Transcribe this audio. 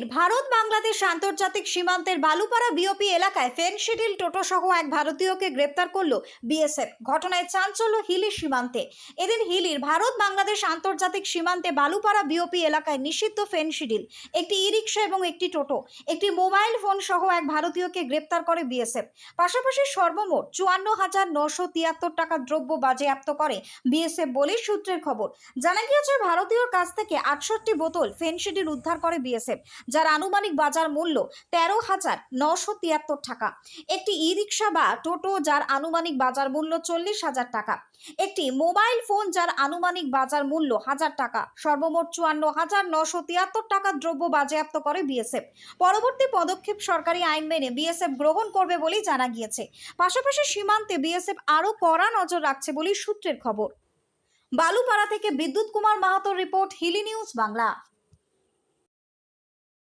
হিলির ভারত, বাংলাদেশ আন্তর্জাতিক সীমান্তের বালুপাড়া বিওপি এলাকায় ফেনশিডিল টোটো সহ এক ভারতীয়কে গ্রেপ্তার করল বিএসএফ ঘটনায় চাঞ্চল্য হিলির সীমান্তে। এদিন হিলির ভারত, বাংলাদেশ আন্তর্জাতিক সীমান্তে বালুপাড়া বিওপি এলাকায় নিষিদ্ধ ফেনশিডিল একটি ই রিক্সা এবং একটি টোটো। একটি মোবাইল ফোন সহ এক ভারতীয়কে গ্রেপ্তার করে বিএসএফ পাশাপাশি সর্বমোট চুয়ান্ন হাজার নশো তিয়াত্তর টাকা দ্রব্য বাজেয়াপ্ত করে বিএসএফ বলে সূত্রের খবর। জানা গিয়েছে, ভারতীয়র কাছ থেকে আটষট্টি বোতল ফেনশিডিল উদ্ধার করে বিএসএফ যার আনুমানিক বাজার মূল্য তেরো হাজার নশো তিয়াত্তর টাকা। একটি ই রিক্সা বা টোটো যার আনুমানিক বাজার মূল্য চল্লিশ হাজার টাকা। একটি মোবাইল ফোন যার আনুমানিক বাজার মূল্য হাজার টাকা। সর্বমোট চুয়ান্ন হাজার নশো তিয়াত্তর টাকা দ্রব্য বাজেয়াপ্ত করে বিএসএফ পরবর্তী পদক্ষেপ সরকারি আইন মেনে বিএসএফ গ্রহণ করবে বলেই জানা গিয়েছে। পাশাপাশি সীমান্তে বিএসএফ আরও কড়া নজর রাখছে বলেই সূত্রের খবর। বালুপাড়া থেকে বিদ্যুৎ কুমার মাহাতোর রিপোর্ট হিলি নিউজ বাংলা।